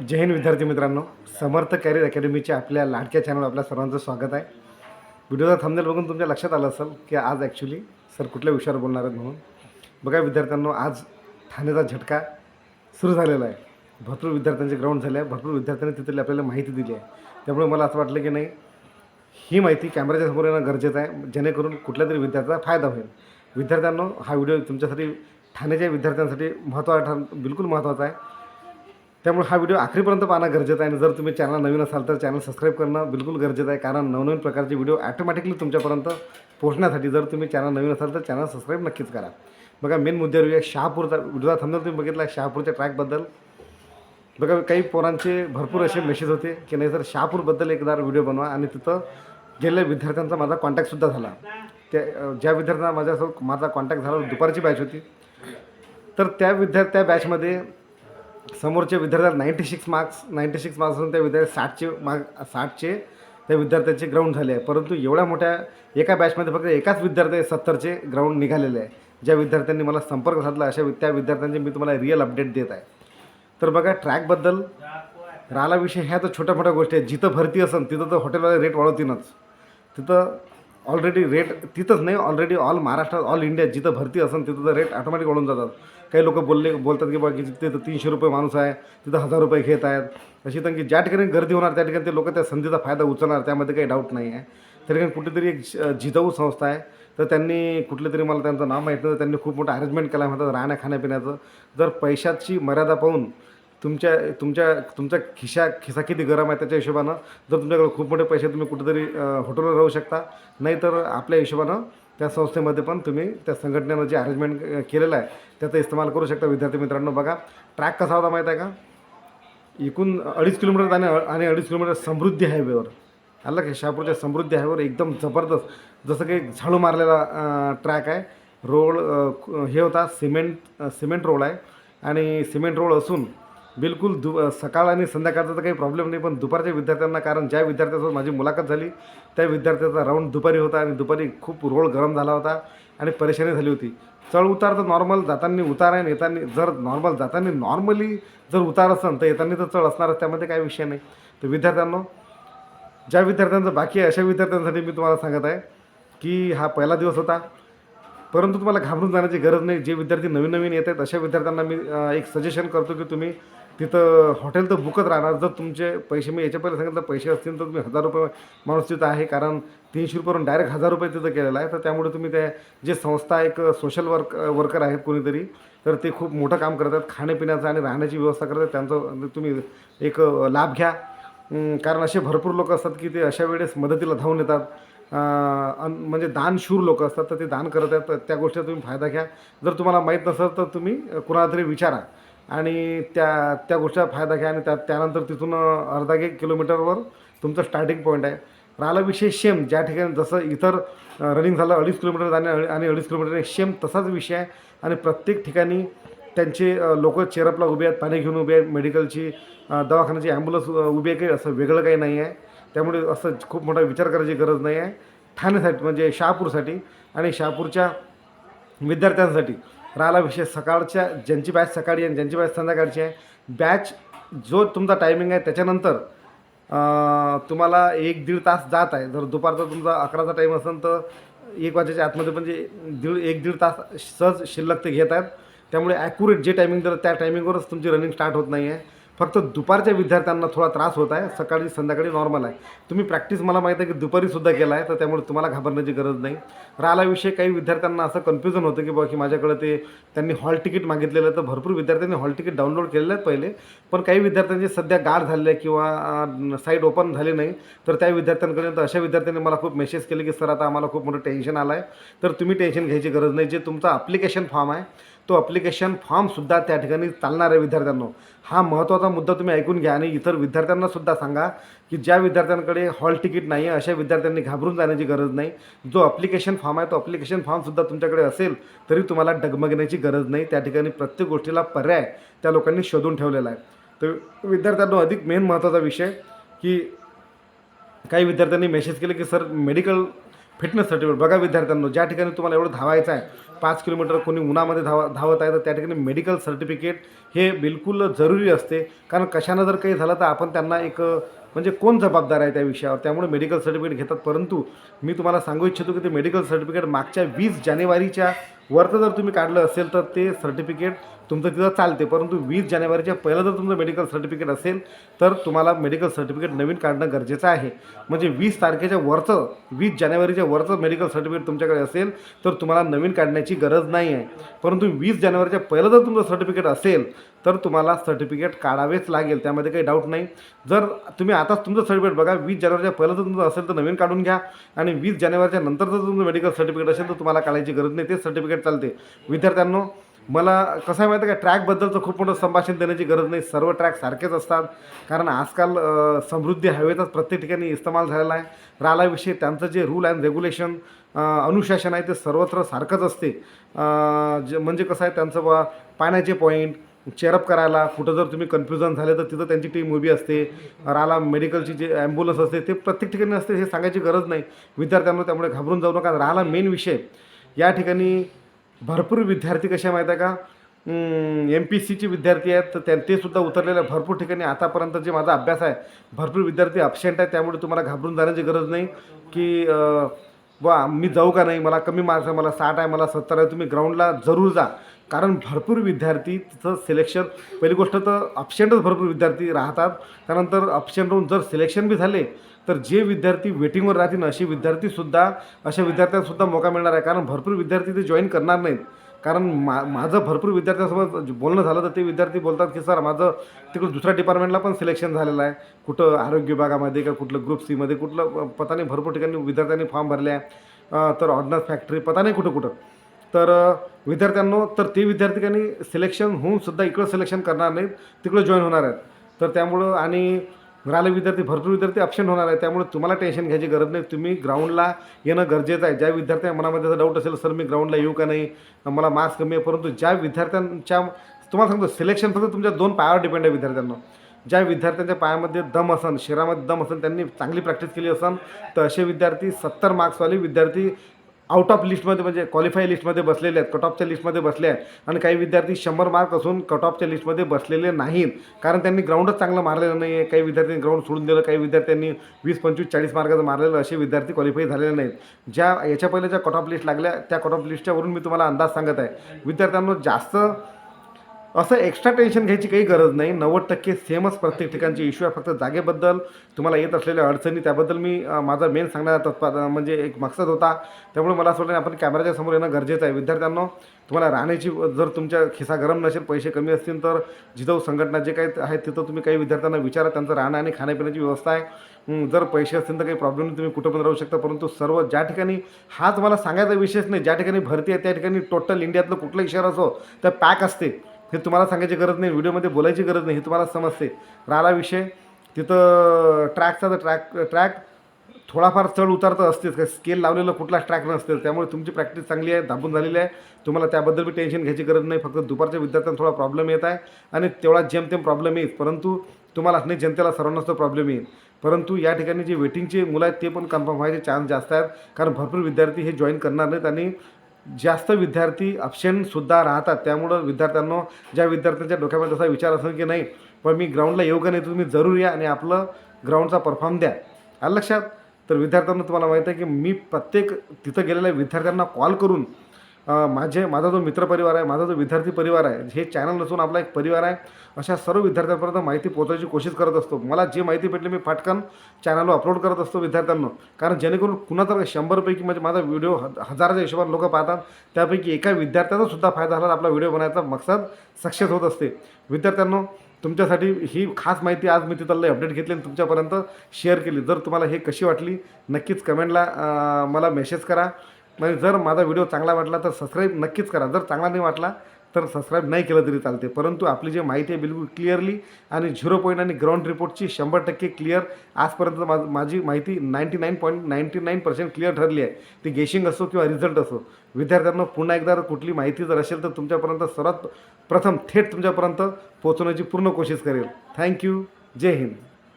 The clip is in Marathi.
जय हिंद विद्यार्थी मित्रांनो. समर्थ कॅरियर अकॅडमीच्या आपल्या लाडक्या चॅनल आपल्या सर्वांचं स्वागत आहे. व्हिडिओचा थंबनेल बघून तुमच्या लक्षात आलं असेल की आज ॲक्च्युली सर कुठल्या विषयावर बोलणार आहेत म्हणून. बघा विद्यार्थ्यांनो आज ठाण्याचा झटका सुरू झालेला आहे. भरपूर विद्यार्थ्यांचे ग्राउंड झाले आहे. भरपूर विद्यार्थ्यांनी तिथली आपल्याला माहिती दिली आहे. त्यामुळे मला असं वाटलं की नाही ही माहिती कॅमेऱ्याच्या समोर येणं गरजेचं आहे. जेणेकरून कुठल्या तरी विद्यार्थ्याचा फायदा होईल. विद्यार्थ्यांनो हा व्हिडिओ तुमच्यासाठी ठाण्याच्या विद्यार्थ्यांसाठी महत्त्वाचा ठर बिलकुल महत्त्वाचा आहे. त्यामुळे हा व्हिडिओ आखरीपर्यंत पाहणं गरजेचं आहे. आणि जर तुम्ही चॅनल नवीन असाल तर चॅनल सबस्क्राईब करणं बिलकुल गरजेचं आहे. कारण नवनवीन प्रकारचे व्हिडिओ ॲटोमॅटिकली तुमच्यापर्यंत पोहोचण्यासाठी जर तुम्ही चॅनल नवीन असाल तर चॅनल सबस्क्राईब नक्कीच करा. बघा मेन मुद्द्यावर येऊया शहापूरचा व्हिडिओचा थांबणार तुम्ही बघितला शहापूरच्या ट्रॅकबद्दल बघा काही पोरांचे भरपूर असे मेसेज होते की नाही सर शहापूरबद्दल एकदा व्हिडिओ बनवा. आणि तिथं गेलेल्या विद्यार्थ्यांचा माझा कॉन्टॅक्टसुद्धा झाला. त्या ज्या विद्यार्थ्यांना माझ्यासोबत माझा कॉन्टॅक्ट झाला दुपारची बॅच होती. तर त्या विद्यार्थी त्या बॅचमध्ये समोरच्या विद्यार्थ्याला ninety six marks ninety six marks असून त्या विद्यार्थी साठचे मार्क साठचे त्या विद्यार्थ्याचे ग्राउंड झाले आहे. परंतु एवढ्या मोठ्या एका बॅचमध्ये फक्त एकाच विद्यार्थी सत्तरचे ग्राउंड निघालेले आहे. ज्या विद्यार्थ्यांनी मला संपर्क साधला अशा त्या विद्यार्थ्यांचे मी तुम्हाला रिअल अपडेट देत आहे. तर बघा ट्रॅकबद्दल राहिला विषय ह्या तर छोट्या मोठ्या गोष्टी आहेत. जिथं भरती असेल तिथं तर हॉटेलवाले रेट वाढवतीनच तिथं ऑलरेडी रेट तिथंच नाही ऑलरेडी ऑल महाराष्ट्रात ऑल इंडिया जिथं भरती असेल तिथं तर रेट ऑटोमॅटिक वाढून जातात. काही लोक बोलले बोलतात की बा की तिथं तीनशे रुपये माणूस आहे तिथं हजार रुपये घेत आहेत. अशी तर की ज्या ठिकाणी गर्दी होणार त्या ठिकाणी ते लोक त्या संधीचा फायदा उचलणार त्यामध्ये काही डाऊट नाही आहे. त्या ठिकाणी कुठेतरी एक जिजाऊ संस्था आहे. तर त्यांनी कुठले तरी मला त्यांचं नाव माहीत नाही त्यांनी खूप मोठं अरेंजमेंट केला म्हणतात राहण्या खाण्यापिण्याचं जर पैशाची मर्यादा पाहून तुमच्या तुमच्या तुमच्या खिशा खिसा किती गरम आहे त्याच्या हिशोबानं? जर तुमच्याकडे खूप मोठे पैसे तुम्ही कुठेतरी हॉटेलवर राहू शकता. नाहीतर आपल्या हिशोबानं त्या संस्थेमध्ये पण तुम्ही त्या संघटनेनं जे अरेंजमेंट केलेलं आहे त्याचा इस्तेमाल करू शकता. विद्यार्थी मित्रांनो बघा ट्रॅक कसा होता माहीत आहे का? एकूण अडीच किलोमीटर आणि आणि अडीच किलोमीटर समृद्धी हायवेवर आलं की? शहापूरच्या समृद्धी हायवेवर एकदम जबरदस्त. जसं काही झाडू मारलेला ट्रॅक आहे. रोड हे होता सिमेंट सिमेंट रोड आहे. आणि सिमेंट रोड असून बिलकुल दु सकाळ आणि संध्याकाळचा तर काही प्रॉब्लेम नाही पण दुपारच्या विद्यार्थ्यांना कारण ज्या विद्यार्थ्यासोबत माझी मुलाखत झाली त्या विद्यार्थ्याचा राऊंड दुपारी होता आणि दुपारी खूप रोड गरम झाला होता आणि परेशानी झाली होती. चढ उतार तर नॉर्मल जाताना उतार आहे आणि येताना जर नॉर्मल जाताना नॉर्मली जर उतार असेल तर येताना तर चढ असणारच त्यामध्ये काही विषय नाही. तर विद्यार्थ्यांना ज्या विद्यार्थ्यांचं बाकी आहे अशा विद्यार्थ्यांसाठी मी तुम्हाला सांगत आहे की हा पहिला दिवस होता. परंतु तुम्हाला घाबरून जाण्याची गरज नाही. जे विद्यार्थी नवीन नवीन येत आहेत अशा विद्यार्थ्यांना मी एक सजेशन करतो की तुम्ही तिथं हॉटेल तर बुकच राहणार. जर तुमचे पैसे मी याच्या पहिले सांगितलं पैसे असतील तर तुम्ही हजार रुपये माणूस तिथं आहे. कारण तीनशे रुपयेवरून डायरेक्ट हजार रुपये तिथं केलेलं आहे. तर त्यामुळे तुम्ही त्या जे संस्था एक सोशल वर्क वर्कर आहेत कोणीतरी तर ते खूप मोठं काम करतात. खाण्यापिण्याचं आणि राहण्याची व्यवस्था करतात. त्यांचं तुम्ही एक लाभ घ्या. कारण असे भरपूर लोक असतात की ते अशा वेळेस मदतीला धावून येतात. अन- म्हणजे दानशूर लोक असतात तर ते दान करत आहेत तर त्या गोष्टीचा तुम्ही फायदा घ्या. जर तुम्हाला माहीत नसेल तर तुम्ही कुणाला तरी विचारा. आणि त्या त्या गोष्टीचा फायदा घ्या आणि त्या त्यानंतर तिथून अर्धा एक किलोमीटरवर तुमचं स्टार्टिंग पॉईंट आहे. राहिला विषय सेम ज्या ठिकाणी जसं इतर रनिंग झालं अडीच किलोमीटर जाणे आणि अडीच किलोमीटर सेम तसाच विषय आहे. आणि प्रत्येक ठिकाणी त्यांचे लोक चेरपला उभे आहेत पाणी घेऊन उभे आहेत मेडिकलची दवाखान्याची ॲम्ब्युलन्स उभी आहे काही असं वेगळं काही नाही आहे. त्यामुळे असं खूप मोठा विचार करायची गरज नाही आहे. ठाण्यासाठी म्हणजे शहापूरसाठी आणि शहापूरच्या विद्यार्थ्यांसाठी राहिला विषय. सकाळच्या ज्यांची बॅच सकाळी आहे आणि ज्यांची बॅच संध्याकाळची आहे बॅच जो तुमचा टायमिंग आहे त्याच्यानंतर तुम्हाला एक दीड तास जात आहे. जर दुपारचा तुमचा अकराचा टाईम असेल तर एक वाजेच्या आतमध्ये म्हणजे दीड एक दीड तास सहज शिल्लक ते घेत आहेत. त्यामुळे ॲक्युरेट जे टायमिंग दिलं त्या टायमिंगवरच तुमची रनिंग स्टार्ट होत नाही आहे फक्त दुपारच्या विद्यार्थ्यांना थोडा त्रास होत आहे. सकाळी संध्याकाळी नॉर्मल आहे. तुम्ही प्रॅक्टिस मला माहीत आहे की दुपारीसुद्धा केला आहे तर त्यामुळे तुम्हाला घाबरण्याची गरज नाही. राहिला विषय काही विद्यार्थ्यांना असं कन्फ्युजन होतं की बा की माझ्याकडे ते त्यांनी हॉल तिकीट मागितलेलं तर भरपूर विद्यार्थ्यांनी हॉल तिकीट डाउनलोड केलेलं आहे पहिले. पण काही विद्यार्थ्यांचे सध्या गाढ झाले किंवा साईट ओपन झाले नाही. तर त्या विद्यार्थ्यांकडे तर अशा विद्यार्थ्यांनी मला खूप मेसेज केले की सर आता आम्हाला खूप मोठं टेन्शन आलं आहे तर तुम्ही टेन्शन घ्यायची गरज नाही. जे तुमचा अप्लिकेशन फॉर्म आहे तो अप्लिकेशन फॉर्मसुद्धा त्या ठिकाणी चालणार आहे विद्यार्थ्यांनो. हा महत्त्वाचा मुद्दा तुम्ही ऐकून घ्या आणि इतर विद्यार्थ्यांनासुद्धा सांगा की ज्या विद्यार्थ्यांकडे हॉल तिकीट नाही आहे अशा विद्यार्थ्यांनी घाबरून जाण्याची गरज नाही. जो अप्लिकेशन फॉर्म आहे तो अप्लिकेशन फॉर्मसुद्धा तुमच्याकडे असेल तरी तुम्हाला डगमगण्याची गरज नाही. त्या ठिकाणी प्रत्येक गोष्टीला पर्याय त्या लोकांनी शोधून ठेवलेला आहे. तर विद्यार्थ्यांनो अधिक मेन महत्त्वाचा विषय की काही विद्यार्थ्यांनी मेसेज केले की सर मेडिकल फिटनेस सर्टिफिकेट बघा विद्यार्थ्यांनो ज्या ठिकाणी तुम्हाला एवढं धावायचं आहे पाच किलोमीटर कोणी उन्हामध्ये धावा धावत आहे तर त्या ठिकाणी मेडिकल सर्टिफिकेट हे बिलकुल जरुरी असते. कारण कशानं जर काही झालं तर आपण त्यांना एक म्हणजे कोण जबाबदार आहे त्या विषयावर? त्यामुळे मेडिकल सर्टिफिकेट घेतात. परंतु मी तुम्हाला सांगू इच्छितो की ते मेडिकल सर्टिफिकेट मागच्या वीस जानेवारीच्या वरचं जर तुम्ही काढलं असेल तर ते सर्टिफिकेट तुमचं तिथं चालते. परंतु वीस जानेवारीच्या पहिलं जर तुमचं मेडिकल सर्टिफिकेट असेल तर तुम्हाला मेडिकल सर्टिफिकेट नवीन काढणं गरजेचं आहे. म्हणजे वीस तारखेच्या वरचं वीस जानेवारीच्या वरचं मेडिकल सर्टिफिकेट तुमच्याकडे असेल तर तुम्हाला नवीन काढण्याची गरज नाही आहे परंतु वीस जानेवारीच्या पहिलं जर तुमचं सर्टिफिकेट असेल तर तुम्हाला सर्टिफिकेट काढावेच लागेल त्यामध्ये काही डाऊट नाही. जर तुम्ही आताच तुमचं सर्टिफिकेट बघा वीस जानेवारीच्या पहिलं जर तुमचं असेल तर नवीन काढून घ्या. आणि वीस जानेवारीच्या नंतर जर तुमचं मेडिकल सर्टिफिकेट असेल तर तुम्हाला काढायची गरज नाही ते सर्टिफिकेट चालते. विद्यार्थ्यांनो मला कसं आहे माहिती आहे का? ट्रॅकबद्दलचं खूप मोठं संभाषण देण्याची गरज नाही. सर्व ट्रॅक सारखेच असतात. कारण आजकाल समृद्धी हायवेचाच प्रत्येक ठिकाणी इस्तेमाल झालेला आहे. राहिला विषय त्यांचं जे रूल अँड रेग्युलेशन अनुशासन आहे ते सर्वत्र सारखंच असते. जे म्हणजे कसं आहे त्यांचं बा पाण्याचे पॉईंट चेअरअप करायला कुठं जर तुम्ही कन्फ्युजन झाले तर तिथं त्यांची टीम उभी असते. राहिला मेडिकलची जे ॲम्ब्युलन्स असते ते प्रत्येक ठिकाणी असते हे सांगायची गरज नाही. विद्यार्थ्यांना त्यामुळे घाबरून जाऊ नका. राहिला मेन विषय. या ठिकाणी भरपूर विद्यार्थी कसे माहीत आहे का? एम पी सीचे विद्यार्थी आहेत. तर त्या ते सुद्धा उतरलेले भरपूर ठिकाणी. आतापर्यंत जे माझा अभ्यास आहे भरपूर विद्यार्थी अबसेंट आहे त्यामुळे तुम्हाला घाबरून जाण्याची गरज नाही की वा मी जाऊ का नाही? मला कमी मार्क्स आहे मला साठ आहे मला सत्तर आहे. तुम्ही ग्राउंडला जरूर जा. कारण भरपूर विद्यार्थी तिथं सिलेक्शन पहिली गोष्ट तर अबसेंटच भरपूर विद्यार्थी राहतात. त्यानंतर अबसेंट होऊन जर सिलेक्शन बी झाले तर जे विद्यार्थी वेटिंगवर राहतील असे विद्यार्थीसुद्धा अशा विद्यार्थ्यांसुद्धा मौका मिळणार आहे. कारण भरपूर विद्यार्थी ते जॉईन करणार नाहीत. कारण मा माझं भरपूर विद्यार्थ्यांसोबत बोलणं झालं तर ते विद्यार्थी बोलतात की सर माझं तिकडं दुसऱ्या डिपार्टमेंटला पण सिलेक्शन झालेलं आहे. कुठं आरोग्य विभागामध्ये का कुठलं ग्रुप सीमध्ये कुठलं पता नाही भरपूर ठिकाणी विद्यार्थ्यांनी फॉर्म भरले आहे. तर ऑर्डनन्स फॅक्टरी पता नाही कुठं कुठं. तर विद्यार्थ्यांनो तर ते विद्यार्थ्यांनी सिलेक्शन होऊन सुद्धा इकडं सिलेक्शन करणार नाहीत तिकडं जॉईन होणार आहेत. तर त्यामुळं आणि राहिले विद्यार्थी भरपूर विद्यार्थी ऑप्शन होणार आहे त्यामुळे तुम्हाला टेन्शन घ्यायची गरज नाही. तुम्ही ग्राउंडला येणं गरजेचं आहे. ज्या विद्यार्थ्या मनामध्ये जर डाऊट असेल सर मी ग्राउंडला येऊ का नाही? मला मार्क्स कमी आहे परंतु ज्या विद्यार्थ्यांच्या तुम्हाला सांगतो सिलेक्शन फक्त तुमच्या दोन पायावर डिपेंड आहे विद्यार्थ्यांना. ज्या विद्यार्थ्यांच्या पायामध्ये दम असन शरीरामध्ये दम असेल त्यांनी चांगली प्रॅक्टिस केली असन तर असे विद्यार्थी सत्तर मार्क्सवाले विद्यार्थी आउट ऑफ लिस्टमध्ये म्हणजे क्वालिफाय लिस्टमध्ये बसलेले आहेत कट ऑफच्या लिस्टमध्ये बसले आहेत. आणि काही विद्यार्थी शंभर मार्क असून कट ऑफच्या लिस्टमध्ये बसलेले नाहीत. कारण त्यांनी ग्राउंडच चांगलं मारलेलं नाही आहे काही विद्यार्थ्यांनी ग्राउंड सोडून दिलं काही विद्यार्थ्यांनी वीस पंचवीस चाळीस मार्काचं मारलेलं असे विद्यार्थी क्वालिफाय झालेले नाहीत. ज्या याच्या पहिले ज्या कट ऑफ लिस्ट लागल्या त्या कट ऑफ लिस्टच्यावरून मी तुम्हाला अंदाज सांगत आहे. विद्यार्थ्यांना जास्त असं एक्स्ट्रा टेन्शन घ्यायची काही गरज नाही. नव्वद टक्के सेमच प्रत्येक ठिकाणचे इश्यू आहे. फक्त जागेबद्दल तुम्हाला येत असलेल्या अडचणी त्याबद्दल मी माझा मेन सांगण्याचा तत्पा म्हणजे एक मकसद होता. त्यामुळे मला असं वाटतं आपण कॅमेऱ्याच्या समोर येणं गरजेचं आहे. विद्यार्थ्यांनो तुम्हाला राहण्याची जर तुमच्या खिसा गरम नसेल पैसे कमी असतील तर जिजाऊ संघटना जे काही आहे तिथं तुम्ही काही विद्यार्थ्यांना विचारा. त्यांचं राहणं आणि खाण्यापिण्याची व्यवस्था आहे. जर पैसे असतील तर काही प्रॉब्लेम नाही. तुम्ही कुठं पण राहू शकता. परंतु सर्व ज्या ठिकाणी हा तुम्हाला सांगायचा विषयच नाही. ज्या ठिकाणी भरती आहे त्या ठिकाणी टोटल इंडियातलं कुठलंही शहर असो तर पॅक असते हे तुम्हाला सांगायची गरज नाही व्हिडिओमध्ये बोलायची गरज नाही हे तुम्हाला समजते. राहिला विषय तिथं ट्रॅकचा तर ट्रॅक ट्रॅक थोडाफार चढ उतार तर असतेच काय स्केल लावलेलं कुठलाच ट्रॅक नसते त्यामुळे तुमची प्रॅक्टिस चांगली आहे दाबून झालेली आहे. तुम्हाला त्याबद्दल बी टेन्शन घ्यायची गरज नाही फक्त दुपारच्या विद्यार्थ्यांना थोडा प्रॉब्लेम येत आहे आणि तेवढा जेमतेम प्रॉब्लेम येईल परंतु तुम्हाला नाही जनतेला सर्वांनाच तो प्रॉब्लेम येईल. परंतु या ठिकाणी जे वेटिंगचे मुलं आहेत ते पण कन्फर्म व्हायचे चान्स जास्त आहेत कारण भरपूर विद्यार्थी हे जॉईन करणार नाहीत आणि जास्त विद्यार्थी अपशनसुद्धा राहतात. त्यामुळं विद्यार्थ्यांना ज्या विद्यार्थ्यांच्या डोक्यामध्ये असा विचार असेल की नाही पण मी ग्राउंडला येऊ का नाही तुम्ही जरूर या आणि आपलं ग्राउंडचा परफॉर्म द्या. आलं लक्षात? तर विद्यार्थ्यांना तुम्हाला माहीत आहे की मी प्रत्येक तिथं गेलेल्या विद्यार्थ्यांना कॉल करून माझे माझा जो मित्रपरिवार आहे माझा जो विद्यार्थी परिवार आहे हे चॅनल नसून आपला एक परिवार आहे अशा सर्व विद्यार्थ्यांपर्यंत माहिती पोहोचायची कोशिश करत असतो. मला जी माहिती भेटली मी फाटकन चॅनलवर अपलोड करत असतो विद्यार्थ्यांना. कारण जेणेकरून कुणाचा शंभरपैकी म्हणजे माझा व्हिडिओ ह हजाराच्या हिशोबाने लोक पाहतात. त्यापैकी एका विद्यार्थ्याचा सुद्धा फायदा झाला आपला व्हिडिओ बनायचा मकसद सक्सेस होत असते. विद्यार्थ्यांना तुमच्यासाठी ही खास माहिती आज मी तिथलं अपडेट घेतली आणि तुमच्यापर्यंत शेअर केली. जर तुम्हाला हे कशी वाटली नक्कीच कमेंटला मला मेसेज करा. म्हणजे जर माझा व्हिडिओ चांगला वाटला तर सबस्क्राईब नक्कीच करा. जर चांगला नाही वाटला तर सबस्क्राईब नाही केलं तरी चालते. परंतु आपली जी माहिती आहे बिलकुल क्लिअरली आणि झिरो पॉईंट आणि ग्राउंड रिपोर्टची शंभर टक्के क्लिअर आजपर्यंत मा माझी माहिती ninety nine point ninety nine percent clear ठरली आहे. ती गेशिंग असो किंवा रिझल्ट असो. विद्यार्थ्यांना पुन्हा एकदा जर कुठली माहिती जर असेल तर तुमच्यापर्यंत सर्वात प्रथम थेट तुमच्यापर्यंत पोहोचवण्याची पूर्ण कोशिश करेल. थँक्यू जय हिंद.